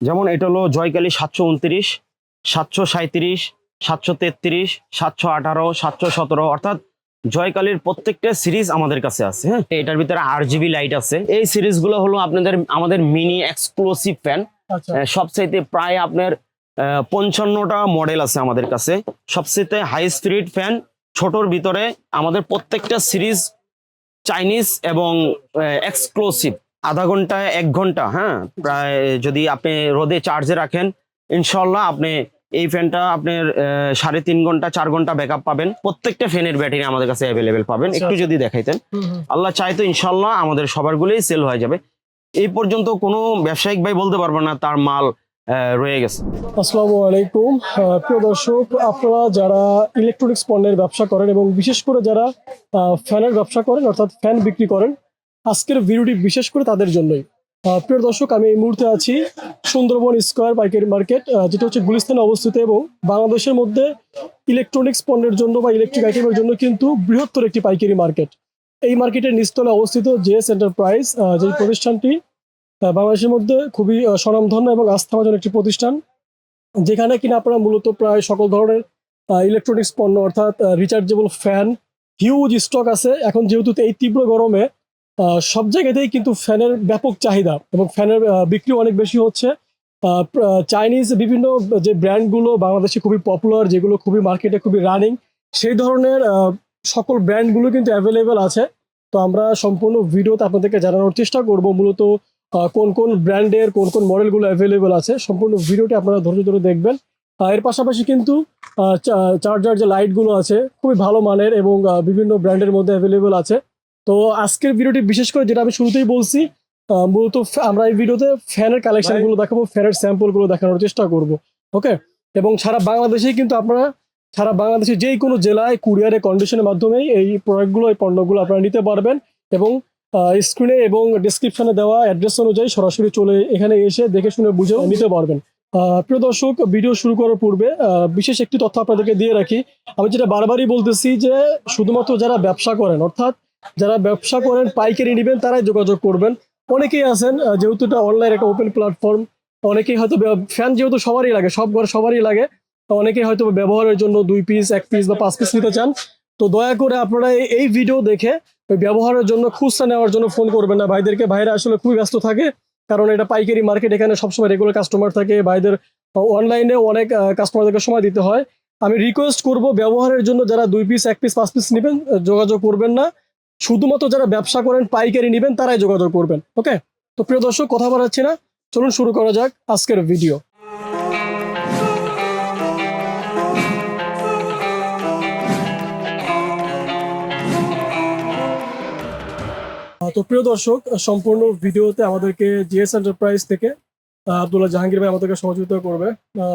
যেমন এটা হলো জয়কালী সাতশো উনত্রিশ সাতশো সাঁত্রিশ সাতশো তেত্রিশ সাতশো আঠারো সাতশো সতেরো অর্থাৎ জয়কালীর প্রত্যেকটা সিরিজ আমাদের কাছে আছে হ্যাঁ? এটার ভিতরে আর জিবি লাইট আছে। এই সিরিজগুলো হলো আপনাদের আমাদের মিনি এক্সক্লুসিভ ফ্যান সবচাইতে প্রায় আপনার পঞ্চান্নটা মডেল আছে আমাদের কাছে। সবচেয়ে হাই স্পিড ফ্যান ছোটর ভিতরে আমাদের প্রত্যেকটা সিরিজ চাইনিজ এবং এক্সক্লুসিভ আধা ঘণ্টা এক ঘণ্টা হ্যাঁ? প্রায় যদি আপনি রোদে চার্জে রাখেন ইনশাল্লাহ আপনি এই ফ্যানটা আপনার সাড়ে তিন ঘণ্টা চার ঘণ্টা ব্যাকআপ পাবেন। প্রত্যেকটা ফ্যানের ব্যাটারি আমাদের কাছে অ্যাভেলেবেল পাবেন। আচ্ছা। একটু যদি দেখাইতেন। আল্লাহ চাইতো ইনশাল্লাহ আমাদের সবারগুলোই সেল হয়ে যাবে। এই পর্যন্ত কোনো ব্যবসায়িক ভাই বলতে পারবে না তার মাল রয়ে গেছে। আসসালামু আলাইকুম। প্রিয় দর্শক আপনারা যারা ইলেকট্রনিক্স পণ্যের ব্যবসা করেন এবং বিশেষ করে যারা ফ্যানের ব্যবসা করেন অর্থাৎ ফ্যান বিক্রি করেন আজকের ভিডিওটি বিশেষ করে তাদের জন্যই। প্রিয় দর্শক, আমি এই মুহূর্তে আছি সুন্দরবন স্কোয়ার পাইকারি মার্কেট যেটা হচ্ছে গুলিস্তানে অবস্থিত এবং বাংলাদেশের মধ্যে ইলেকট্রনিক্স পণ্যের জন্য বা ইলেকট্রিক আইটেমের জন্য কিন্তু বৃহত্তর একটি পাইকারি মার্কেট। এই মার্কেটের নিচতলে অবস্থিত জেএস এন্টারপ্রাইজ যে প্রতিষ্ঠানটি বাংলাদেশের মধ্যে খুবই স্বনামধন্য এবং আস্থাভাজন একটি প্রতিষ্ঠান, যেখানে কিনা আপনারা মূলত প্রায় সকল ধরনের ইলেকট্রনিক্স পণ্য অর্থাৎ রিচার্জেবল ফ্যান হিউজ স্টক আছে। এখন যেহেতু এই তীব্র গরমে সব জায়গাতেই কিন্তু ফ্যানের ব্যাপক চাহিদা এবং ফ্যানের বিক্রি অনেক বেশি হচ্ছে। চাইনিজ বিভিন্ন যে ব্র্যান্ডগুলো বাংলাদেশে খুবই পপুলার যেগুলো খুবই মার্কেটে খুবই রানিং সেই ধরনের সকল ব্র্যান্ডগুলো কিন্তু অ্যাভেলেবেল আছে। তো আমরা সম্পূর্ণ ভিডিওতে আপনাদেরকে জানানোর চেষ্টা করব মূলত কোন কোন ব্র্যান্ডের, কোন কোন মডেলগুলো অ্যাভেলেবেল আছে। সম্পূর্ণ ভিডিওটি আপনারা ধৈর্য ধরে দেখবেন। এর পাশাপাশি কিন্তু চার্জার যে লাইটগুলো আছে, খুবই ভালো মানের এবং বিভিন্ন ব্র্যান্ডের মধ্যে অ্যাভেলেবেল আছে। তো আজকের ভিডিওটি বিশেষ করে যেটা আমি শুরুতেই বলছি মূলত আমরা এই ভিডিওতে ফ্যানের কালেকশনগুলো দেখাবো ফ্যানের স্যাম্পলগুলো দেখানোর চেষ্টা করব ওকে এবং সারা বাংলাদেশেই কিন্তু আপনারা সারা বাংলাদেশে যেই কোনো জেলায় কুরিয়ারে কন্ডিশনের মাধ্যমেই এই প্রোডাক্টগুলো এই পণ্যগুলো আপনারা নিতে পারবেন এবং স্ক্রিনে এবং ডিসক্রিপশনে দেওয়া অ্যাড্রেস অনুযায়ী সরাসরি চলে এখানে এসে দেখে শুনে বুঝে নিতে পারবেন। প্রিয় দর্শক ভিডিও শুরু করার পূর্বে বিশেষ একটি তথ্য আপনাদেরকে দিয়ে রাখি। আমি যেটা বারবারই বলতেছি যে শুধুমাত্র যারা ব্যবসা করেন অর্থাৎ যারা ব্যবসা করেন, পাইকারি নেবেন, তারাই যোগাযোগ করবেন। অনেকেই আছেন যেহেতু এটা অনলাইন একটা ওপেন প্ল্যাটফর্ম অনেকেই হয়তো ফ্যান যেহেতু সবারই লাগে, সব ঘরে সবারই লাগে অনেকেই হয়তো ব্যবহারের জন্য দুই পিস এক পিস বা পাঁচ পিস নিতে চান। তো দয়া করে আপনারা এই- এই ভিডিও দেখে ওই ব্যবহারের জন্য খুচরা নেওয়ার জন্য ফোন করবেন না। ভাইদেরকে ভাইরা আসলে খুবই ব্যস্ত থাকে, কারণ এটা পাইকারি মার্কেট এখানে সবসময় রেগুলার কাস্টমার থাকে, ভাইদের অনলাইনে অনেক কাস্টমারদেরকে সময় দিতে হয়। আমি রিকোয়েস্ট করব, ব্যবহারের জন্য যারা দুই পিস এক পিস পাঁচ পিস নেবেন যোগাযোগ করবেন না। শুধুমাত্র যারা ব্যবসা করেন, পাইকারি নেবেন, তারাই যোগাযোগ করবেন, ওকে? তো প্রিয় দর্শক, কথা বাড়াচ্ছি না। চলুন শুরু করা যাক আজকের ভিডিও তো প্রিয় দর্শক, সম্পূর্ণ ভিডিওতে আমাদেরকে জিএস এন্টারপ্রাইজ থেকে আব্দুল্লাহ জাহাঙ্গীর ভাই আমাদেরকে সহযোগিতা করবে।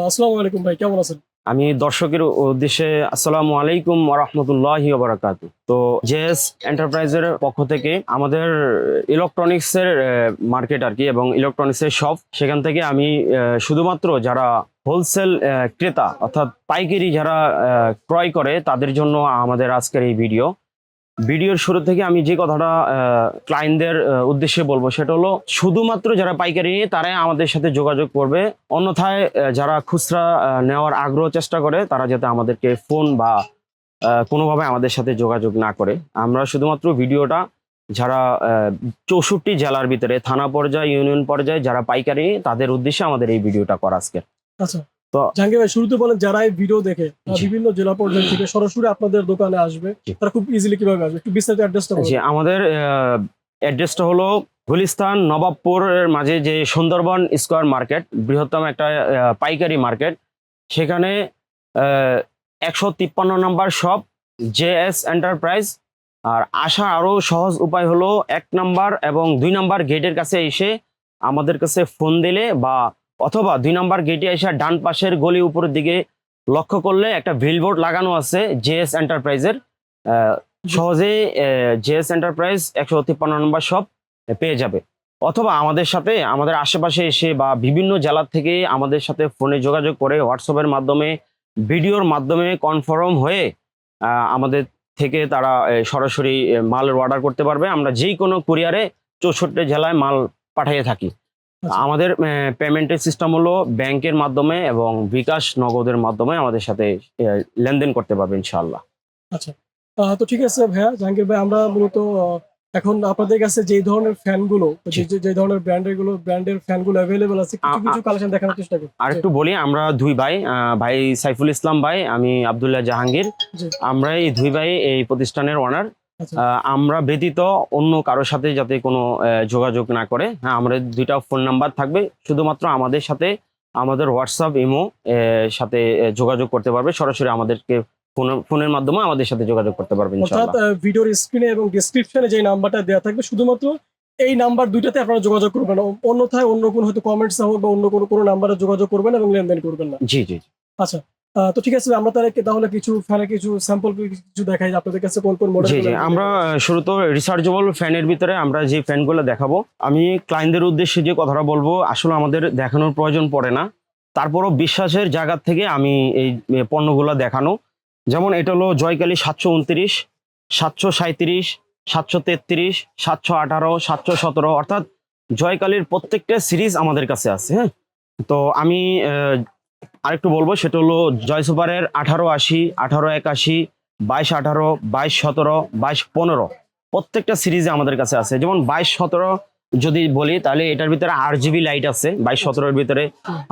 আসসালামু আলাইকুম ভাই, কেমন আছেন? আমি দর্শকের উদ্দেশ্যে আসসালামু আলাইকুম রহমতুল্লাহি বারাকাত তো জেএস এন্টারপ্রাইজের পক্ষ থেকে আমাদের ইলেকট্রনিক্সের মার্কেট আর কি এবং ইলেকট্রনিক্সের শপ, সেখান থেকে আমি শুধুমাত্র যারা হোলসেল ক্রেতা অর্থাৎ পাইকারি যারা ক্রয় করে, তাদের জন্য আমাদের আজকের এই ভিডিও। ভিডিওর শুরু থেকে আমি যে কথাটা ক্লায়েন্টদের উদ্দেশ্যে বলব সেটা হলো, শুধুমাত্র যারা পাইকারি নিয়ে তারাই আমাদের সাথে যোগাযোগ করবে। অন্যথায় যারা খুচরা নেওয়ার আগ্রহ চেষ্টা করে, তারা যাতে আমাদেরকে ফোন বা কোনোভাবে আমাদের সাথে যোগাযোগ না করে। আমরা শুধুমাত্র ভিডিওটা যারা চৌষট্টি জেলার ভিতরে, থানা পর্যায়ে ইউনিয়ন পর্যায়ে, যারা পাইকারি তাদের উদ্দেশ্যে আমাদের এই ভিডিওটা করা আজকে। আচ্ছা। তো- জাহাঙ্গীর ভাই শুরুতে বলেন যারা এই ভিডিও দেখে বিভিন্ন জেলা পর্যায় থেকে সরাসরি আপনাদের দোকানে আসবে। তারা খুব ইজিলি কীভাবে আসবে? একটু বিস্তারিত অ্যাড্রেসটা যে আমাদের অ্যাড্রেসটা হলো গুলিস্তান নবাবপুরের মাঝে যে সুন্দরবন স্কোয়ার মার্কেট বৃহত্তম একটা পাইকারি মার্কেট। সেখানে একশো তিপ্পান্ন নম্বর শপ জে এস এন্টারপ্রাইজ আর আসা আরও সহজ উপায় হলো এক নাম্বার এবং দুই নাম্বার গেটের কাছে এসে আমাদের কাছে ফোন দিলে বা অথবা দুই নম্বর গেটে এসে ডান পাশের গলি উপরের দিকে লক্ষ্য করলে একটা ভিলবোর্ড লাগানো আছে জে এস এন্টারপ্রাইজের আহ, সহজেই জেএস এন্টারপ্রাইজ একশো তিপ্পান্ন নম্বর সব পেয়ে যাবে। অথবা আমাদের সাথে আমাদের আশেপাশে এসে বা বিভিন্ন জেলার থেকে আমাদের সাথে ফোনে যোগাযোগ করে হোয়াটসঅ্যাপের মাধ্যমে ভিডিওর মাধ্যমে কনফার্ম হয়ে আমাদের থেকে তারা সরাসরি এ, মালের অর্ডার করতে পারবে। আমরা যেই কোনো কুরিয়ারে চৌষট্টি জেলায় মাল পাঠিয়ে থাকি। আমাদের পেমেন্টের সিস্টেম হলো ব্যাংকের মাধ্যমে এবং বিকাশ নগদের মাধ্যমে আমাদের সাথে লেনদেন করতে পারবে ইনশাআল্লাহ। আহ, তো ঠিক আছে ভাইয়া জাহাঙ্গীর ভাই আমরা মূলত এখন আপনাদের কাছে যে ধরনের ফ্যানগুলো। যে ধরনের ব্র্যান্ডেরগুলো ব্র্যান্ডের ফ্যানগুলো অ্যাভেলেবল আছে কিছু কিছু কালেকশন দেখানোর চেষ্টা করি। আর একটু বলি আমরা দুই ভাই ভাই সাইফুল ইসলাম ভাই আমি আব্দুল্লাহ জাহাঙ্গীর। আমরা এই দুই ভাই এই প্রতিষ্ঠানের ওনার আচ্ছা আমরা ব্যতীত অন্য কারোর সাথে যাতে কোনো যোগাযোগ না করে। হ্যাঁ আমাদের দুইটা ফোন নাম্বার থাকবে। শুধুমাত্র আমাদের সাথে আমাদের হোয়াটসঅ্যাপ ইমো সাথে যোগাযোগ করতে পারবে। সরাসরি আমাদেরকে ফোনের- ফোনের মাধ্যমে আমাদের সাথে যোগাযোগ করতে পারবে অর্থাৎ ভিডিওর স্ক্রিনে এবং ডিসক্রিপশনে যে নাম্বারটা দেওয়া থাকবে শুধুমাত্র এই নাম্বার দুইটাতে আপনারা যোগাযোগ করবেন। অন্যথায় অন্য কোনো হয়তো কমেন্টস হোক বা অন্য কোনো কোনো নাম্বারে যোগাযোগ করবেন এবং লেনদেন করবেন না। জি জি। আচ্ছা। তো ঠিক আছে আমরা তাহলে তাহলে কিছু ফ্যানের কিছু স্যাম্পল কিছু দেখাই আপনাদের কাছে কোন কোন মডেল জি জি আমরা আহ, শুরুত রিসার্চেবল ফ্যানের ভিতরে আমরা যে ফ্যানগুলো দেখাবো আমি ক্লায়েন্টদের উদ্দেশ্যে যে কথাটা বলব আসলে আমাদের দেখানোর প্রয়োজন পড়ে না। তারপরও বিশ্বাসের জায়গা থেকে আমি এই পণ্যগুলো দেখানো। যেমন এটা হলো জয়কালী সাতশো উনত্রিশ সাতশো সাঁত্রিশ সাতশো তেত্রিশ সাতশো আঠারো সাতশো সতেরো অর্থাৎ জয়কালীর প্রত্যেকটা সিরিজ আমাদের কাছে আছে হ্যাঁ? তো আমি আহ, আরেকটু বলব সেটা হলো জয় সুপারের আঠারো আশি আঠারো একাশি বাইশ আঠারো বাইশ সতেরো বাইশ পনেরো প্রত্যেকটা সিরিজে আমাদের কাছে আছে। যেমন বাইশ সতেরো যদি বলি তাহলে এটার ভিতরে আট জিবি লাইট আছে বাইশ সতেরোর ভিতরে।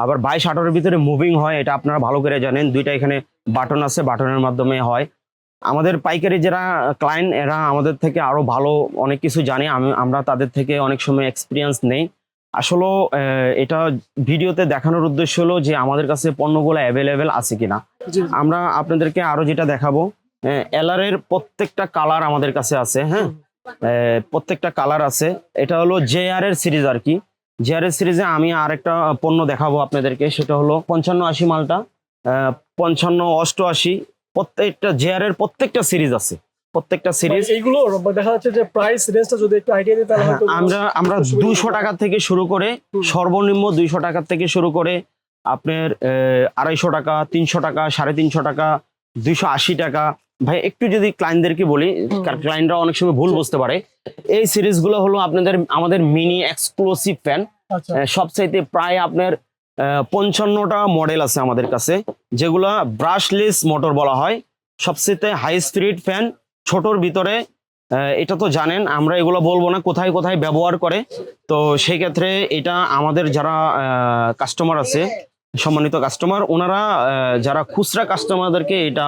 আবার বাইশ আঠারোর ভিতরে মুভিং হয় এটা আপনারা ভালো করে জানেন দুইটা এখানে বাটন আছে বাটনের মাধ্যমে হয়। আমাদের পাইকারি যারা ক্লায়েন্ট এরা আমাদের থেকে আরও ভালো অনেক কিছু জানে আমি আমরা তাদের থেকে অনেক সময় এক্সপিরিয়েন্স নেই। আসলে এটা ভিডিওতে দেখানোর উদ্দেশ্য হলো যে আমাদের কাছে পণ্যগুলো অ্যাভেলেবেল আছে কিনা। আমরা আপনাদেরকে আরও যেটা দেখাবো এলার এর প্রত্যেকটা কালার আমাদের কাছে আছে হ্যাঁ? প্রত্যেকটা কালার আছে। এটা হলো জে আর এর সিরিজ আর কি। জে আর এর সিরিজে আমি আরেকটা পণ্য দেখাবো আপনাদেরকে সেটা হলো পঞ্চান্ন আশি মালটা। আহ, পঞ্চান্ন অষ্টআশি প্রত্যেকটা জে আর এর প্রত্যেকটা সিরিজ আছে। প্রত্যেকটা সিরিজ এইগুলো দেখা যাচ্ছে যে প্রাইস রেঞ্জটা যদি একটু আইডিয়া দিই তাহলে হ্যাঁ, আমরা আমরা সুবিধা দুইশো হবে। টাকা থেকে শুরু করে সর্বনিম্ন দুইশো টাকা থেকে শুরু করে আপনার আড়াইশো টাকা তিনশো টাকা সাড়ে তিনশো টাকা দুইশো আশি টাকা। ভাই একটু যদি ক্লায়েন্টদেরকে বলি। ক্লায়েন্টরা অনেক সময় ভুল বুঝতে পারে এই সিরিজগুলো হলো আপনাদের আমাদের মিনি এক্সক্লুসিভ ফ্যান আচ্ছা। সবচাইতে প্রায় আপনার পঞ্চান্নটা মডেল আছে আমাদের কাছে যেগুলা ব্রাশলেস মোটর বলা হয়। সবচেয়ে হাই স্পিড ফ্যান ছোটর ভিতরে এটা তো জানেন, আমরা এগুলো বলব না কোথায় কোথায় ব্যবহার করে। তো সেই ক্ষেত্রে এটা আমাদের যারা কাস্টমার আছে, সম্মানিত কাস্টমার ওনারা যারা খুচরা কাস্টমারদেরকে এটা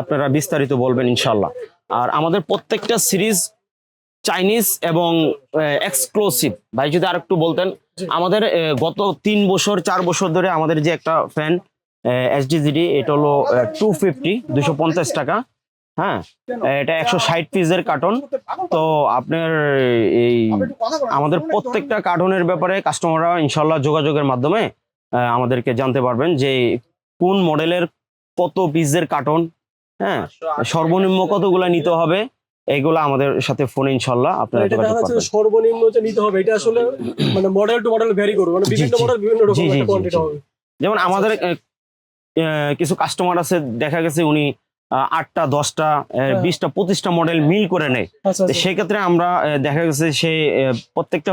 আপনারা বিস্তারিত বলবেন ইনশাল্লাহ আর আমাদের প্রত্যেকটা সিরিজ চাইনিজ এবং এক্সক্লুসিভ ভাই যদি আর একটু বলতেন, আমাদের গত তিন বছর, চার বছর ধরে আমাদের যে একটা ফ্যান এসডিজিডি এটা হলো টু ফিফটি দুশো পঞ্চাশ টাকা। হ্যাঁ? এটা একশো ষাট পিসের কার্টন তো আপনার এই আমাদের প্রত্যেকটা কার্টনের ব্যাপারে কাস্টমাররা ইনশাল্লাহ যোগাযোগের মাধ্যমে আমাদেরকে জানতে পারবেন যে কোন মডেলের কত পিসের কার্টন হ্যাঁ? সর্বনিম্ন কতগুলা নিতে হবে এইগুলো আমাদের সাথে ফোন ইনশাল্লাহ আপনারা যোগাযোগ করবেন। সর্বনিম্ন যে নিতে হবে এটা আসলে মানে মডেল টু মডেল ভ্যারি করবে। মানে বিভিন্ন মডেল বিভিন্ন রকম কোয়ান্টিটি হবে। যেমন আমাদের আহ, আহ, কিছু কাস্টমার আছে দেখা গেছে উনি আটটা দশটা হ্যাঁ। বিশটা পঁচিশটা মডেল মিল করে নেয়। আচ্ছা আচ্ছা। সেক্ষেত্রে আমরা দেখা গেছে সে প্রত্যেকটা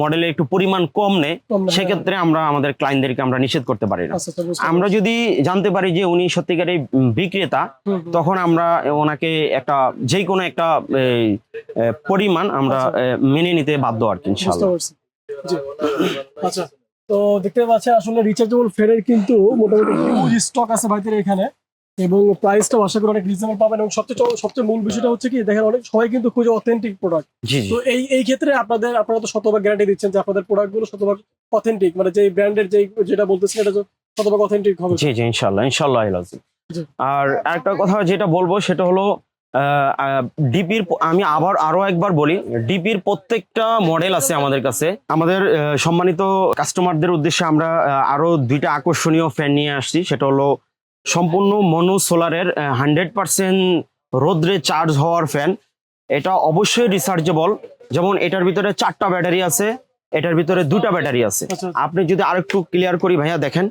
মডেলে একটু পরিমাণ কম নেয়। হ্যাঁ। সেক্ষেত্রে আমরা আমাদের ক্লায়েন্টদেরকে আমরা নিষেধ করতে পারি না। আচ্ছা আমরা যদি জানতে পারি যে উনি সত্যিকারের বিক্রেতা। তখন আমরা ওনাকে একটা যে কোনো একটা পরিমাণ আমরা। মেনে নিতে বাধ্য আর কি আচ্ছা তো দেখতে পাচ্ছেন আসলে রিচার্জেবল ফেরের কিন্তু মোটামুটি স্টক আছে ভাইদের এখানে। এবং প্রাইসটাও আশা করি অনেক রিজনেবল পাবেন এবং সবচেয়ে সবচেয়ে মূল বিষয়টা হচ্ছে কি দেখেন অনেক সবাই কিন্তু খুঁজে অথেন্টিক প্রোডাক্ট তো এই এই ক্ষেত্রে আপনাদের আপনারা তো শতভাগ গ্যারান্টি দিচ্ছেন যে আপনাদের প্রোডাক্টগুলো শতভাগ অথেন্টিক মানে যে ব্র্যান্ডের যে যেটা বলতেছেন এটা শতভাগ অথেন্টিক হবে জি জি ইনশাল্লাহ ইনশাল্লাহ ইলাজি। জি। আর একটা কথা যেটা বলব সেটা হলো ডিপির আমি আবার আরও একবার বলি ডিপির প্রত্যেকটা মডেল আছে আমাদের কাছে আমাদের সম্মানিত কাস্টমারদের উদ্দেশ্যে আমরা আরও দুইটা আকর্ষণীয় ফ্যান নিয়ে আসছি সেটা হলো সম্পূর্ণ মনো সোলারের হান্ড্রেড পার্সেন্ট রোদ্রে চার্জ হওয়ার ফ্যান এটা অবশ্যই রিসার্চেবল যেমন এটার ভিতরে চারটা ব্যাটারি আছে এটার ভিতরে দুটা ব্যাটারি আছে। আচ্ছা আপনি যদি আরেকটু ক্লিয়ার করি ভাইয়া দেখেন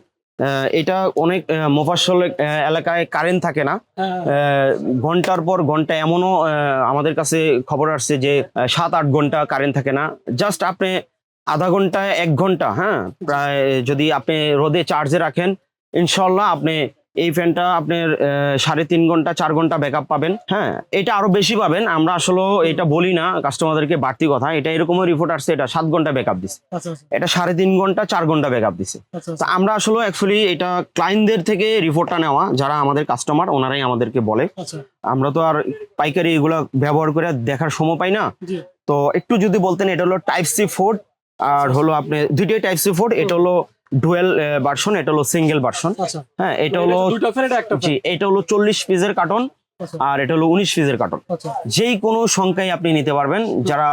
এটা অনেক আহ, এলাকায় কারেন্ট থাকে না। হ্যাঁ আহ, ঘণ্টার পর ঘণ্টা এমনও আমাদের কাছে খবর আসছে যে সাত আট ঘণ্টা কারেন্ট থাকে না। জাস্ট আপনি আধা ঘণ্টা এক ঘণ্টা হ্যাঁ? প্রায় যদি আপনি রোদে চার্জে রাখেন ইনশাল্লাহ আপনি এই ফ্যানটা আপনার সাড়ে তিন ঘণ্টা চার ঘণ্টা ব্যাকআপ পাবেন। হ্যাঁ এটা আরও বেশি পাবেন। আমরা আসলে এটা বলি না কাস্টমারদেরকে বাড়তি কথা। এটা এরকমও রিপোর্ট আসছে এটা সাত ঘণ্টা ব্যাকআপ দিছে। আচ্ছা আচ্ছা। এটা সাড়ে তিন ঘণ্টা চার ঘণ্টা ব্যাকআপ দিছে। আচ্ছা তো আমরা আসলে অ্যাকচুয়ালি এটা ক্লায়েন্টদের থেকে রিপোর্টটা নেওয়া যারা আমাদের কাস্টমার ওনারাই আমাদেরকে বলে। আমরা তো আর পাইকারি এগুলো ব্যবহার করে দেখার সময় পাই না। তো একটু যদি বলতেন এটা হলো টাইপ সি ফোর আর হলো আপনি দুইটাই টাইপ সি ফোর এটা হলো ডুয়েল ভার্সন এটা হলো সিঙ্গেল ভার্সন আচ্ছা হ্যাঁ এটা হলো জি এটা হলো চল্লিশ পিসের কার্টন আচ্ছা। আর এটা হলো উনিশ পিসের কার্টন আচ্ছা। যেই কোনো সংখ্যায় আপনি নিতে পারবেন যারা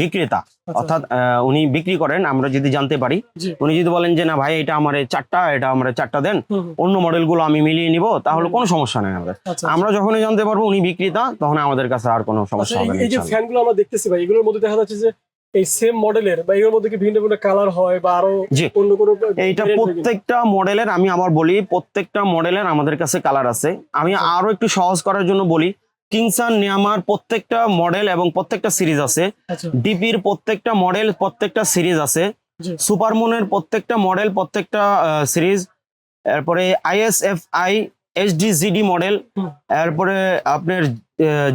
বিক্রেতা আচ্ছা। অর্থাৎ উনি বিক্রি করেন আমরা যদি জানতে পারি উনি যদি বলেন যে না ভাই এটা আমার চারটা এটা আমার চারটা দেন অন্য মডেলগুলো আমি মিলিয়ে নিব তাহলে কোনো সমস্যা নেই আমাদের। আচ্ছা আমরা যখনই জানতে পারব উনি বিক্রেতা তখন আমাদের কাছে আর কোনো আচ্ছা সমস্যা হবে না এই যে ফ্যানগুলো আমরা দেখতেছি ভাই এগুলোর মধ্যে দেখা যাচ্ছে যে এই সেম মডেলের বা এগুলোর মধ্যে কি ভিন্ন ভিন্ন কালার হয় বা আরও অন্য কোনো এইটা? প্রত্যেকটা মডেলের আমি আবার বলি প্রত্যেকটা মডেলের আমাদের কাছে কালার আছে। আমি আচ্ছা। আরও একটু সহজ করার জন্য বলি কিংসান নিয়ামার প্রত্যেকটা মডেল এবং প্রত্যেকটা সিরিজ আছে। আচ্ছা। ডিপির প্রত্যেকটা মডেল প্রত্যেকটা সিরিজ আছে। সুপারমুনের প্রত্যেকটা মডেল প্রত্যেকটা সিরিজ এরপরে আইএসএফআই এইচডি জিডি মডেল এরপরে আপনার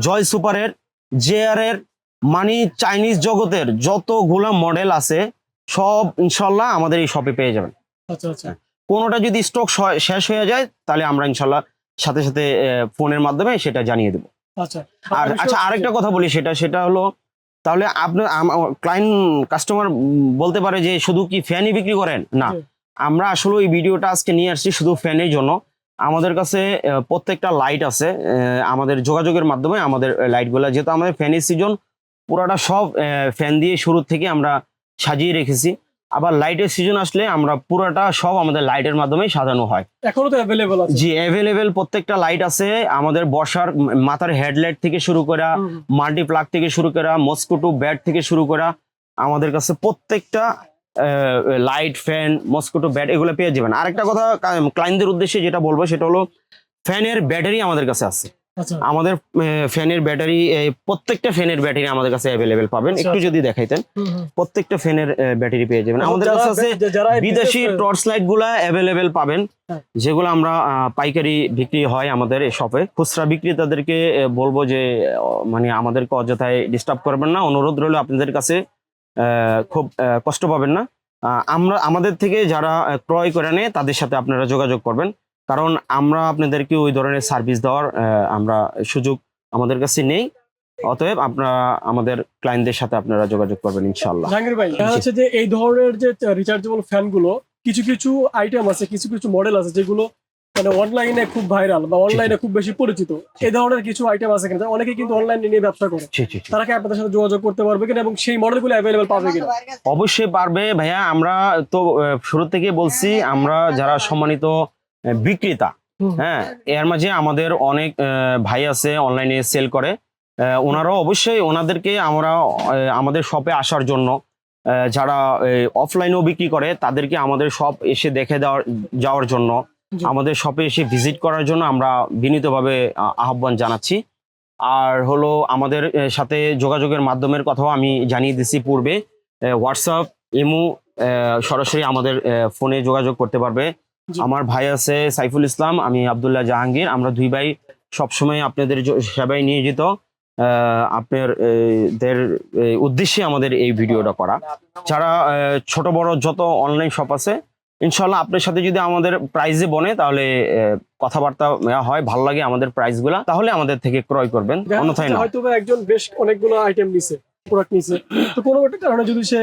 জয় সুপারের জেআর এর মানি চাইনিজ জগতের যতগুলো মডেল আছে সব ইনশাল্লাহ আমাদের এই শপে পেয়ে যাবেন। আচ্ছা আচ্ছা। কোনোটা যদি স্টক শেষ হয়ে যায় তাহলে আমরা ইনশাল্লাহ সাথে সাথে ফোনের মাধ্যমে সেটা জানিয়ে দেবো। আচ্ছা। আর আচ্ছা আরেকটা কথা বলি সেটা সেটা হলো তাহলে আপনার ক্লায়েন্ট কাস্টমার বলতে পারে যে শুধু কি ফ্যানই বিক্রি করেন? না। আমরা আসলে এই ভিডিওটা আজকে নিয়ে আসছি শুধু ফ্যানের জন্য। আমাদের কাছে প্রত্যেকটা লাইট আছে আমাদের যোগাযোগের মাধ্যমে আমাদের লাইটগুলো যেহেতু আমাদের ফ্যানের সিজন পুরাটা সব ফ্যান দিয়ে শুরু থেকে আমরা সাজিয়ে রেখেছি। আবার লাইটের সিজন আসলে আমরা পুরাটা সব আমাদের লাইটের মাধ্যমে সাজানো হয়। এখনও তো অ্যাভেলেবল আছে। জি অ্যাভেলেবেল প্রত্যেকটা লাইট আছে। আমাদের বসার মাথার হেডলাইট থেকে শুরু করা। মাল্টি প্লাগ থেকে শুরু করা মস্কুটো ব্যাট থেকে শুরু করা আমাদের কাছে প্রত্যেকটা লাইট ফ্যান মস্কুটো ব্যাট এগুলো পেয়ে যাবেন। আরেকটা কথা ক্লায়েন্টদের উদ্দেশ্যে যেটা বলব সেটা হলো ফ্যানের ব্যাটারি আমাদের কাছে আছে। আমাদের ফ্যানের ব্যাটারি প্রত্যেকটা ফ্যানের ব্যাটারি আমাদের কাছে অ্যাভেলেবেল পাবেন। আচ্ছা, একটু যদি দেখাইতেন। প্রত্যেকটা ফ্যানের ব্যাটারি পেয়ে যাবেন। আমাদের কাছে আছে বিদেশি টর্চ লাইটগুলা অ্যাভেলেবেল পাবেন। হ্যাঁ। যেগুলো আমরা পাইকারি বিক্রি হয় আমাদের এই শপে খুচরা বিক্রেতাদেরকে বলব যে মানে আমাদেরকে অযথায় ডিস্টার্ব করবেন না। অনুরোধ রইল আপনাদের কাছে খুব কষ্ট পাবেন না। আমরা আমাদের থেকে যারা ক্রয় করে নেয় তাদের সাথে আপনারা যোগাযোগ করবেন। কারণ আমরা আপনাদেরকে ওই ধরনের সার্ভিস দেওয়ার আমরা সুযোগ আমাদের কাছে নেই। অতএব আপনারা আমাদের ক্লায়েন্টদের সাথে আপনারা যোগাযোগ করবেন ইনশাল্লাহ জাহাঙ্গীর ভাই দেখা। যাচ্ছে যে এই ধরনের যে রিচার্জেবল ফ্যানগুলো কিছু কিছু আইটেম আছে কিছু কিছু মডেল আছে যেগুলো মানে অনলাইনে খুব ভাইরাল বা অনলাইনে খুব বেশি পরিচিত। এই ধরনের কিছু আইটেম আছে কিনা? অনেকে কিন্তু অনলাইনে নিয়ে ব্যবসা করে। তারা কি আপনাদের সাথে যোগাযোগ করতে পারবে কিনা এবং সেই মডেলগুলো অ্যাভেলেবল পাবে কিনা? অবশ্যই পারবে ভাইয়া। আমরা তো শুরু থেকে বলছি আমরা যারা সম্মানিত বিক্রেতা। হ্যাঁ এর মাঝে আমাদের অনেক ভাই আছে অনলাইনে সেল করে। আহ, ওনারাও অবশ্যই ওনাদেরকে আমরা আমাদের শপে আসার জন্য যারা অফলাইনেও বিক্রি করে তাদেরকে আমাদের শপ এসে দেখে দেওয়ার যাওয়ার জন্য আমাদের শপে এসে ভিজিট করার জন্য আমরা বিনীতভাবে আহ, আহ্বান জানাচ্ছি। আর হলো আমাদের সাথে যোগাযোগের মাধ্যমের কথাও আমি জানিয়ে দিছি পূর্বে। হোয়াটসঅ্যাপ ইমো সরাসরি আমাদের ফোনে যোগাযোগ করতে পারবে। আমার ভাই আছে সাইফুল ইসলাম আমি আবদুল্লাহ জাহাঙ্গীর। আমরা দুই ভাই সবসময় আপনাদের সেবায় নিয়োজিত। আপনার উদ্দেশ্যে আমাদের এই ভিডিওটা করা। যারা ছোট বড় যত অনলাইন শপ আছে ইনশাল্লাহ আপনার সাথে যদি আমাদের প্রাইজে বনে তাহলে কথাবার্তা হয় ভালো লাগে আমাদের প্রাইসগুলা তাহলে আমাদের থেকে ক্রয় করবেন। অন্যথায় না। হয়তো একজন বেশ অনেকগুলো আইটেম নিছে প্রোডাক্ট নিছে। তো কোনো একটা কারণে যদি সে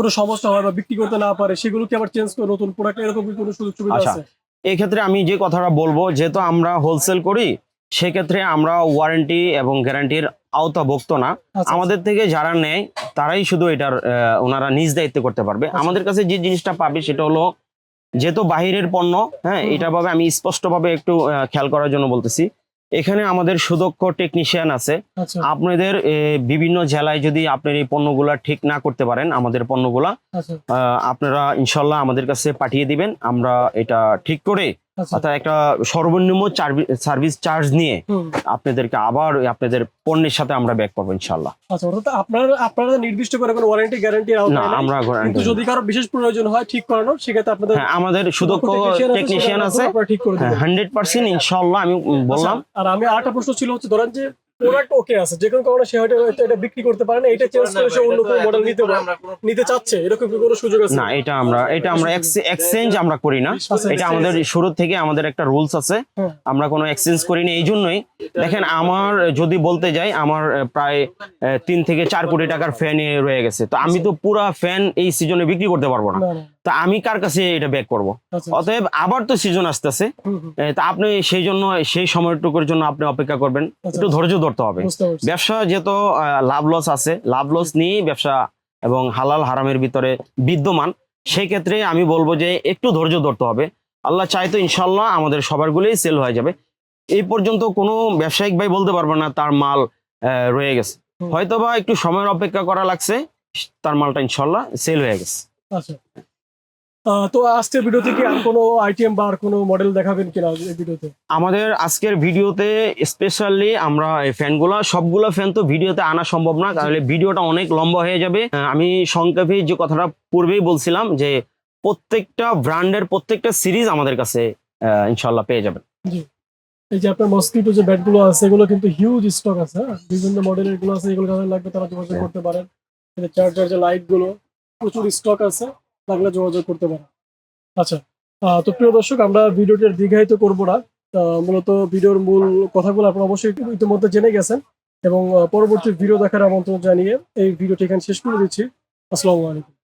কোনো সমস্যা হয় বা বিক্রি করতে না পারে সেগুলো কি আবার চেঞ্জ করে নতুন প্রোডাক্ট এরকম কি কোনো সুযোগ সুবিধা আচ্ছা। আছে এই ক্ষেত্রে আমি যে কথাটা বলব যেহেতু আমরা হোলসেল করি সেক্ষেত্রে আমরা ওয়ারেন্টি এবং গ্যারান্টির আওতাভুক্ত না আচ্ছা, আমাদের থেকে যারা নেয় তারাই শুধু এটার ওনারা নিজ দায়িত্ব করতে পারবে আচ্ছা। আমাদের কাছে যে জিনিসটা পাবে সেটা হলো যেহেতু বাহিরের পণ্য হ্যাঁ। এটা ভাবে আমি স্পষ্টভাবে একটু খেয়াল করার জন্য বলতেছি এখানে আমাদের সুদক্ষ টেকনিশিয়ান আছে। আচ্ছা। আপনাদের বিভিন্ন জেলায় যদি আপনার এই পণ্যগুলা ঠিক না করতে পারেন আমাদের পণ্যগুলা আচ্ছা। আহ, আপনারা ইনশাল্লাহ আমাদের কাছে পাঠিয়ে দিবেন। আমরা এটা ঠিক করে অর্থাৎ একটা সর্বনিম্ন সার্ভিস চার্জ নিয়ে আপনাদেরকে আবার আপনাদের পণ্যের সাথে আমরা ব্যাক করব ইনশাল্লাহ আচ্ছা অর্থাৎ আপনার আপনারা নির্দিষ্ট করে কোনো ওয়ারেন্টি গ্যারান্টি না আমরা কিন্তু যদি কারও বিশেষ প্রয়োজন হয় ঠিক করানোর সেক্ষেত্রে আপনাদের হ্যাঁ আমাদের সুদক্ষ টেকনিশিয়ান আছে হান্ড্রেড পার্সেন্ট ইনশাল্লাহ আমি বললাম। আচ্ছা, আর আমি আরেকটা প্রশ্ন ছিল হচ্ছে ধরেন যে প্রোডাক্ট ওকে আছে। যে কোনো কারণে সে হয়তো এটা বিক্রি করতে পারে না এটা চেঞ্জ করে সে অন্য কোনো মডেল নিতে পারে নিতে চাচ্ছে এরকম কি কোনো সুযোগ আছে? না এটা আমরা এটা আমরা এক্সচেঞ্জ আমরা করি না। আচ্ছা, এটা আমাদের শুরু থেকে আমাদের একটা রুলস আছে। আমরা কোনো এক্সচেঞ্জ করি না এই জন্যই। দেখেন আমার যদি বলতে যাই আমার প্রায় তিন থেকে চার কোটি টাকার ফ্যান রয়ে গেছে। তো আমি তো পুরা ফ্যান এই সিজনে বিক্রি করতে পারব না। তা আমি কার কাছে এটা ব্যাক করব? আচ্ছা অতএব আবার তো সিজন আসতেছে। তা আপনি সেই জন্য সেই সময়টুকুর জন্য আপনি অপেক্ষা করবেন। আচ্ছা, একটু ধৈর্য ধরতে হবে। ব্যবসা যেহেতু লাভ লস আছে লাভ লস নিয়েই ব্যবসা এবং হালাল হারামের ভিতরে বিদ্যমান সেই ক্ষেত্রে আমি বলব যে একটু ধৈর্য ধরতে হবে। আল্লাহ চাইতো ইনশাল্লাহ আমাদের সবারগুলোই সেল হয়ে যাবে। এই পর্যন্ত কোনো ব্যবসায়িক ভাই বলতে পারবে না তার মাল আহ, রয়ে গেছে। হয়তোবা একটু সময়ের অপেক্ষা করা লাগছে তার মালটা ইনশাল্লাহ সেল হয়ে গেছে। আচ্ছা। তো আজকের ভিডিওতে কি আর কোনো আইটেম বা আর কোনো মডেল দেখাবেন কিনা এই ভিডিওতে আমাদের আজকের ভিডিওতে স্পেশালি আমরা এই ফ্যানগুলো সবগুলো ফ্যান তো ভিডিওতে আনা সম্ভব না তাহলে ভিডিওটা অনেক লম্বা হয়ে যাবে। আমি সংক্ষেপে যে কথাটা পূর্বেই বলছিলাম যে প্রত্যেকটা ব্র্যান্ডের প্রত্যেকটা সিরিজ আমাদের কাছে ইনশাল্লাহ পেয়ে যাবেন। এই যে আপনার মসকিটো যে ব্যাটগুলো আছে এগুলো কিন্তু হিউজ স্টক আছে হ্যাঁ? বিভিন্ন মডেলেরগুলো আছে এগুলো যাদের লাগবে তারা যোগাযোগ হ্যাঁ। করতে পারেন। চার্জার যে লাইটগুলো প্রচুর স্টক আছে। লাগলে যোগাযোগ করতে পারেন আচ্ছা তো প্রিয় দর্শক, আমরা ভিডিওটি আর দীর্ঘায়িত করব না। মূলত ভিডিওর মূল কথাগুলো আপনারা অবশ্যই ইতিমধ্যে জেনে গেছেন এবং পরবর্তী ভিডিও দেখার আমন্ত্রণ জানিয়ে এই ভিডিওটি এখানে শেষ করে দিচ্ছি। আসসালামু আলাইকুম।